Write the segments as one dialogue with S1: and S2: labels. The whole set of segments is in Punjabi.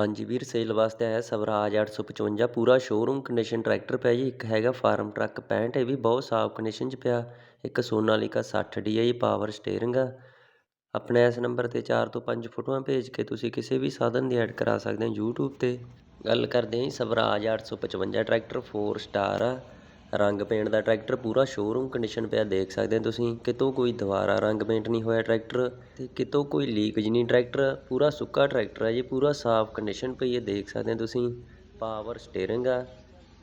S1: ਹਾਂਜੀ ਵੀਰ ਸੇਲ ਵਾਸਤੇ ਆਇਆ ਸਵਰਾਜ 855 ਪੂਰਾ ਸ਼ੋਰੂਮ ਕੰਡੀਸ਼ਨ ਟਰੈਕਟਰ ਪਿਆ ਜੀ, ਇੱਕ ਹੈਗਾ ਫਾਰਮ ਟਰੱਕ 65 ਇਹ ਵੀ ਬਹੁਤ ਸਾਫ਼ ਕੰਡੀਸ਼ਨ 'ਚ ਪਿਆ, ਇੱਕ Sonalika 60 D I power steering ਆ। ਆਪਣੇ ਇਸ ਨੰਬਰ 'ਤੇ 4 ਤੋਂ 5 ਫੋਟੋਆਂ ਭੇਜ ਕੇ ਤੁਸੀਂ ਕਿਸੇ ਵੀ ਸਾਧਨ ਦੀ ਐਡ ਕਰਾ ਸਕਦੇ ਹੋ YouTube 'ਤੇ। ਗੱਲ ਕਰਦੇ ਹਾਂ ਜੀ, ਸਵਰਾਜ 855 ਟਰੈਕਟਰ 4 ਸਟਾਰ ਆ। ਰੰਗ ਪੇਂਟ ਦਾ ਟਰੈਕਟਰ ਪੂਰਾ ਸ਼ੋਰੂਮ ਕੰਡੀਸ਼ਨ ਪਿਆ ਦੇਖ ਸਕਦੇ ਹੋ ਤੁਸੀਂ। ਕਿਤੋਂ ਕੋਈ ਦੁਬਾਰਾ ਰੰਗ ਪੇਂਟ ਨਹੀਂ ਹੋਇਆ ਟਰੈਕਟਰ ਤੇ ਕਿਤੋਂ ਕੋਈ ਲੀਕੇਜ ਨਹੀਂ। ਟਰੈਕਟਰ ਪੂਰਾ ਸੁੱਕਾ ਟਰੈਕਟਰ ਹੈ ਜੀ, ਪੂਰਾ ਸਾਫ਼ ਕੰਡੀਸ਼ਨ ਪਈ ਹੈ, ਦੇਖ ਸਕਦੇ ਹੋ ਤੁਸੀਂ। ਪਾਵਰ ਸਟੀਅਰਿੰਗ ਆ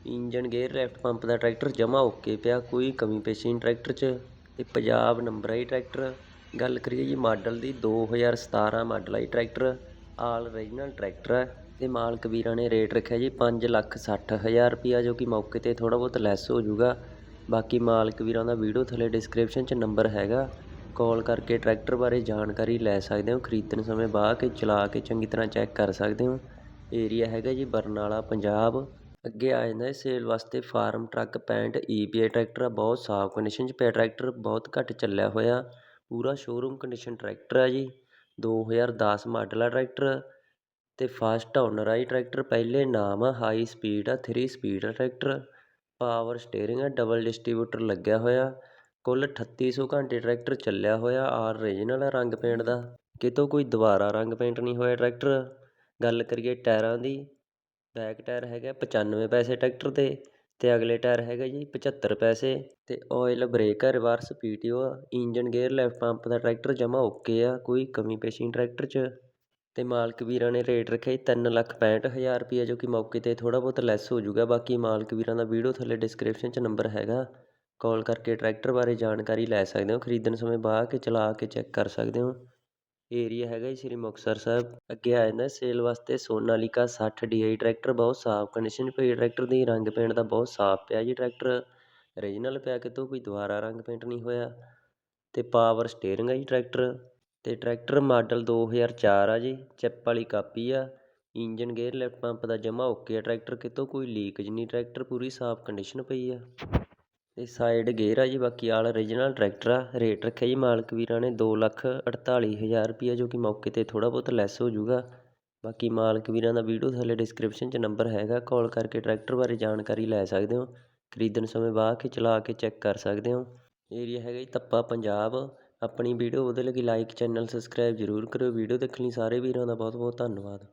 S1: ਇੰਜਨ ਗੇਅਰ ਲੈਫਟ ਪੰਪ ਦਾ ਟਰੈਕਟਰ ਜਮਾ ਓਕੇ ਪਿਆ, ਕੋਈ ਕਮੀ ਪੇਸ਼ੀ ਨਹੀਂ ਟਰੈਕਟਰ 'ਚ। ਤੇ ਪੰਜਾਬ ਨੰਬਰ ਹੈ ਟਰੈਕਟਰ। ਗੱਲ ਕਰੀਏ ਜੀ ਮਾਡਲ ਦੀ 2017 ਮਾਡਲ ਹੈ ਟਰੈਕਟਰ। ਆਲ ਓਰੀਜਨਲ ਟਰੈਕਟਰ ਹੈ। ਤੇ ਮਾਲਕ ਵੀਰਾਂ ਨੇ ਰੇਟ ਰੱਖਿਆ ਜੀ ਪੰਜ ਲੱਖ ਸੱਠ ਹਜ਼ਾਰ ਰੁਪਈਆ ਜੋ ਕਿ ਮੌਕੇ 'ਤੇ ਥੋੜ੍ਹਾ ਬਹੁਤ ਲੈਸ ਹੋ ਜਾਊਗਾ। ਬਾਕੀ ਮਾਲਕ ਵੀਰਾਂ ਦਾ ਵੀਡੀਓ ਥੱਲੇ ਡਿਸਕ੍ਰਿਪਸ਼ਨ 'ਚ ਨੰਬਰ ਹੈਗਾ। ਕਾਲ ਕਰਕੇ ਟਰੈਕਟਰ ਬਾਰੇ ਜਾਣਕਾਰੀ ਲੈ ਸਕਦੇ ਹੋ। ਖਰੀਦਣ ਸਮੇਂ ਬਾਹ ਕੇ ਚਲਾ ਕੇ ਚੰਗੀ ਤਰ੍ਹਾਂ ਚੈੱਕ ਕਰ ਸਕਦੇ ਹੋ। ਏਰੀਆ ਹੈਗਾ ਜੀ ਬਰਨਾਲਾ, ਪੰਜਾਬ। ਅੱਗੇ ਆ ਜਾਂਦਾ ਸੇਲ ਵਾਸਤੇ ਫਾਰਮ ਟਰੱਕ 65 ਈਪੀਏ ਟਰੈਕਟਰ ਆ। ਬਹੁਤ ਸਾਫ਼ ਕੰਡੀਸ਼ਨ 'ਚ ਪਿਆ ਟਰੈਕਟਰ, ਬਹੁਤ ਘੱਟ ਚੱਲਿਆ ਹੋਇਆ। ਪੂਰਾ ਸ਼ੋਰੂਮ ਕੰਡੀਸ਼ਨ ਟਰੈਕਟਰ ਆ ਜੀ। 2010 ਮਾਡਲ ਆ ਟਰੈਕਟਰ। ਅਤੇ ਫਾਸਟ ਓਨਰ ਆ ਟਰੈਕਟਰ ਪਹਿਲੇ ਨਾਮ ਆ ਹਾਈ ਸਪੀਡ ਆ 3 ਸਪੀਡ ਆ ਟਰੈਕਟਰ। ਪਾਵਰ ਸਟੇਅਰਿੰਗ ਆ, ਡਬਲ ਡਿਸਟਰੀਬਿਊਟਰ ਲੱਗਿਆ ਹੋਇਆ। ਕੁੱਲ ਅਠੱਤੀ ਸੌ ਘੰਟੇ ਟਰੈਕਟਰ ਚੱਲਿਆ ਹੋਇਆ, ਆਰ ਓਰੀਜਨਲ ਆ ਰੰਗ ਪੇਂਟ ਦਾ। ਕਿਤੋਂ ਕੋਈ ਦੁਬਾਰਾ ਰੰਗ ਪੇਂਟ ਨਹੀਂ ਹੋਇਆ ਟਰੈਕਟਰ। ਗੱਲ ਕਰੀਏ ਟਾਇਰਾਂ ਦੀ, ਬੈਕ ਟਾਇਰ ਹੈਗਾ 95 ਪੈਸੇ ਟਰੈਕਟਰ ਦੇ ਅਤੇ ਅਗਲੇ ਟਾਇਰ ਹੈਗਾ ਜੀ 75 ਪੈਸੇ। ਅਤੇ ਓਇਲ ਬਰੇਕ ਆ, ਰਿਵਰਸ ਪੀਟੀਓ ਆ, ਇੰਜਨ ਗੇਅਰ ਲੈਫਟ ਪੰਪ ਦਾ ਟਰੈਕਟਰ ਜਮ੍ਹਾਂ ਓਕੇ ਆ, ਕੋਈ ਕਮੀ ਪੇਸ਼ੀ ਨਹੀਂ ਟਰੈਕਟਰ 'ਚ। ਅਤੇ ਮਾਲਕ ਵੀਰਾਂ ਨੇ ਰੇਟ ਰੱਖਿਆ ਜੀ ਤਿੰਨ ਲੱਖ ਪੈਂਹਠ ਹਜ਼ਾਰ ਰੁਪਈਆ, ਜੋ ਕਿ ਮੌਕੇ 'ਤੇ ਥੋੜ੍ਹਾ ਬਹੁਤ ਲੈਸ ਹੋ ਜਾਊਗਾ। ਬਾਕੀ ਮਾਲਕ ਵੀਰਾਂ ਦਾ ਵੀਡੀਓ ਥੱਲੇ ਡਿਸਕ੍ਰਿਪਸ਼ਨ 'ਚ ਨੰਬਰ ਹੈਗਾ। ਕਾਲ ਕਰਕੇ ਟਰੈਕਟਰ ਬਾਰੇ ਜਾਣਕਾਰੀ ਲੈ ਸਕਦੇ ਹੋ। ਖਰੀਦਣ ਸਮੇਂ ਬਾਹ ਕੇ ਚਲਾ ਕੇ ਚੈੱਕ ਕਰ ਸਕਦੇ ਹੋ। ਏਰੀਆ ਹੈਗਾ ਜੀ ਸ੍ਰੀ ਮੁਕਤਸਰ ਸਾਹਿਬ। ਅੱਗੇ ਆ ਜਾਂਦਾ ਸੇਲ ਵਾਸਤੇ ਸੋਨਾਲੀਕਾ 60 ਡੀਆਈ ਟਰੈਕਟਰ ਬਹੁਤ ਸਾਫ਼ ਕੰਡੀਸ਼ਨ ਪਈ। ਟਰੈਕਟਰ ਦੀ ਰੰਗ ਪੇਂਟ ਦਾ ਬਹੁਤ ਸਾਫ਼ ਪਿਆ ਜੀ ਟਰੈਕਟਰ ਓਰੀਜਨਲ ਪਿਆ, ਕਿਤੋਂ ਕੋਈ ਦੁਬਾਰਾ ਰੰਗ ਪੇਂਟ ਨਹੀਂ ਹੋਇਆ। ਤੇ ਪਾਵਰ ਸਟੀਅਰਿੰਗ ਆ ਜੀ ਟਰੈਕਟਰ ਅਤੇ ਟਰੈਕਟਰ ਮਾਡਲ 2004 ਆ ਜੀ, ਚਿੱਪ ਵਾਲੀ ਕਾਪੀ ਆ। ਇੰਜਨ ਗੇਅਰ ਲੈਫਟ ਪੰਪ ਦਾ ਜਮ੍ਹਾਂ ਓਕੇ ਆ ਟਰੈਕਟਰ, ਕਿਤੋਂ ਕੋਈ ਲੀਕੇਜ ਨਹੀਂ, ਟਰੈਕਟਰ ਪੂਰੀ ਸਾਫ਼ ਕੰਡੀਸ਼ਨ ਪਈ ਆ। ਅਤੇ ਸਾਈਡ ਗੇਅਰ ਆ ਜੀ, ਬਾਕੀ ਆਲ ਓਰੀਜਨਲ ਟਰੈਕਟਰ ਆ। ਰੇਟ ਰੱਖਿਆ ਜੀ ਮਾਲਕ ਵੀਰਾਂ ਨੇ ਦੋ ਲੱਖ ਅਠਤਾਲੀ ਹਜ਼ਾਰ ਰੁਪਈਆ, ਜੋ ਕਿ ਮੌਕੇ 'ਤੇ ਥੋੜ੍ਹਾ ਬਹੁਤ ਲੈਸ ਹੋ ਜਾਊਗਾ। ਬਾਕੀ ਮਾਲਕ ਵੀਰਾਂ ਦਾ ਵੀਡੀਓ ਥੱਲੇ ਡਿਸਕ੍ਰਿਪਸ਼ਨ 'ਚ ਨੰਬਰ ਹੈਗਾ ਕਾਲ ਕਰਕੇ ਟਰੈਕਟਰ ਬਾਰੇ ਜਾਣਕਾਰੀ ਲੈ ਸਕਦੇ ਹੋ। ਖਰੀਦਣ ਸਮੇਂ ਬਾਹ ਕੇ ਚਲਾ ਕੇ ਚੈੱਕ ਕਰ ਸਕਦੇ ਹੋ। ਏਰੀਆ ਹੈਗਾ ਜੀ ਤੱਪਾ, ਪੰਜਾਬ। ਆਪਣੀ ਵੀਡੀਓ ਉਹਦੇ ਲਈ ਲਾਈਕ ਚੈਨਲ ਸਬਸਕ੍ਰਾਈਬ ਜ਼ਰੂਰ ਕਰਿਓ। ਵੀਡੀਓ ਦੇਖਣ ਲਈ ਸਾਰੇ ਵੀਰਾਂ ਦਾ ਬਹੁਤ ਬਹੁਤ ਧੰਨਵਾਦ।